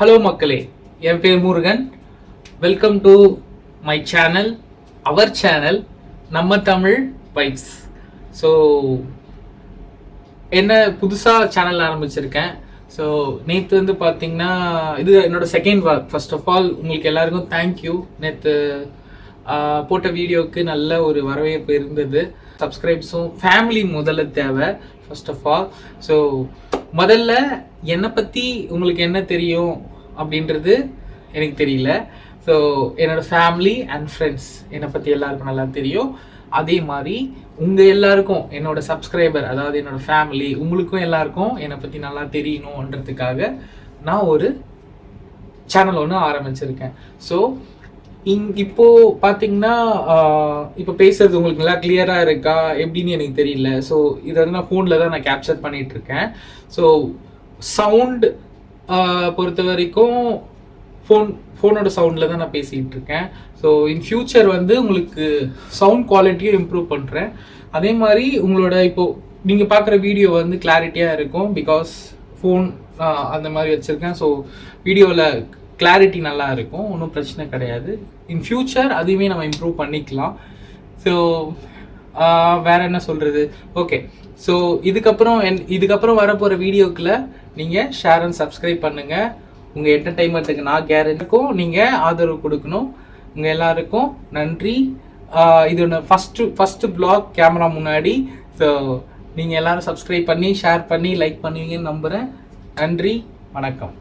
Hello மக்களே. என் பேர் Murugan. Welcome to my channel our channel நம்ம தமிழ் வைப்ஸ் ஸோ என்ன புதுசாக சேனல் ஆரம்பிச்சிருக்கேன். ஸோ நேற்று வந்து பார்த்தீங்கன்னா இது என்னோட second vlog first of all உங்களுக்கு எல்லாருக்கும் தேங்க்யூ நேற்று போட்ட வீடியோவுக்கு நல்ல ஒரு வரவேற்பு இருந்தது. சப்ஸ்கிரைப்ஸும் ஃபேமிலி முதல்ல தேவை ஃபர்ஸ்ட் ஆஃப் ஆல் ஸோ முதல்ல என்னை பற்றி உங்களுக்கு என்ன தெரியும் அப்படின்றது எனக்கு தெரியல. ஸோ என்னோட ஃபேமிலி அண்ட் ஃப்ரெண்ட்ஸ் என்னை பற்றி எல்லாருக்கும் நல்லா தெரியும். அதே மாதிரி உங்கள் எல்லாருக்கும் என்னோட சப்ஸ்கிரைபர் அதாவது என்னோட ஃபேமிலி உங்களுக்கும் எல்லாருக்கும் என்னை பற்றி நல்லா தெரியணுன்றதுக்காக நான் ஒரு சேனல் ஒன்று ஆரம்பிச்சிருக்கேன். ஸோ இங் இப்போ பார்த்தீங்கன்னா இப்போ பேசுறது உங்களுக்கு நல்லா கிளியராக இருக்கா? எப்படின்னு எனக்கு தெரியல. ஸோ இதை வந்து நான் ஃபோனில் தான் நான் கேப்சர் பண்ணிட்டு இருக்கேன் ஸோ சவுண்ட் பொறுத்த வரைக்கும் ஃபோன் ஃபோனோட சவுண்டில் தான் நான் பேசிகிட்டு இருக்கேன் ஸோ இன் ஃபியூச்சர் வந்து உங்களுக்கு சவுண்ட் குவாலிட்டியும் இம்ப்ரூவ் பண்ணுறேன் அதே மாதிரி உங்களோட இப்போது நீங்கள் பார்க்குற வீடியோ வந்து கிளாரிட்டியாக இருக்கும் பிகாஸ் ஃபோன் அந்த மாதிரி வச்சுருக்கேன். ஸோ வீடியோவில் கிளாரிட்டி நல்லா இருக்கும் ஒன்றும் பிரச்சனை கிடையாது. இன் ஃபியூச்சர் அதையுமே நம்ம இம்ப்ரூவ் பண்ணிக்கலாம். ஸோ வேற என்ன சொல்கிறது ஓகே ஸோ இதுக்கப்புறம் என் இதுக்கப்புறம் வரப்போகிற வீடியோக்கில் நீங்கள் ஷேர் அண்ட் சப்ஸ்கிரைப் பண்ணுங்கள் உங்கள் என்டர்டைன்மெண்ட்டுக்கு நான் கேரண்டிக்கும் நீங்கள் ஆதரவு கொடுக்கணும். உங்கள் எல்லாருக்கும் நன்றி. இது ஒன்று ஃபஸ்ட்டு ஃபஸ்ட்டு பிளாக் கேமரா முன்னாடி. ஸோ நீங்கள் எல்லோரும் சப்ஸ்கிரைப் பண்ணி ஷேர் பண்ணி லைக் பண்ணுவீங்கன்னு நம்புகிறேன் நன்றி வணக்கம்.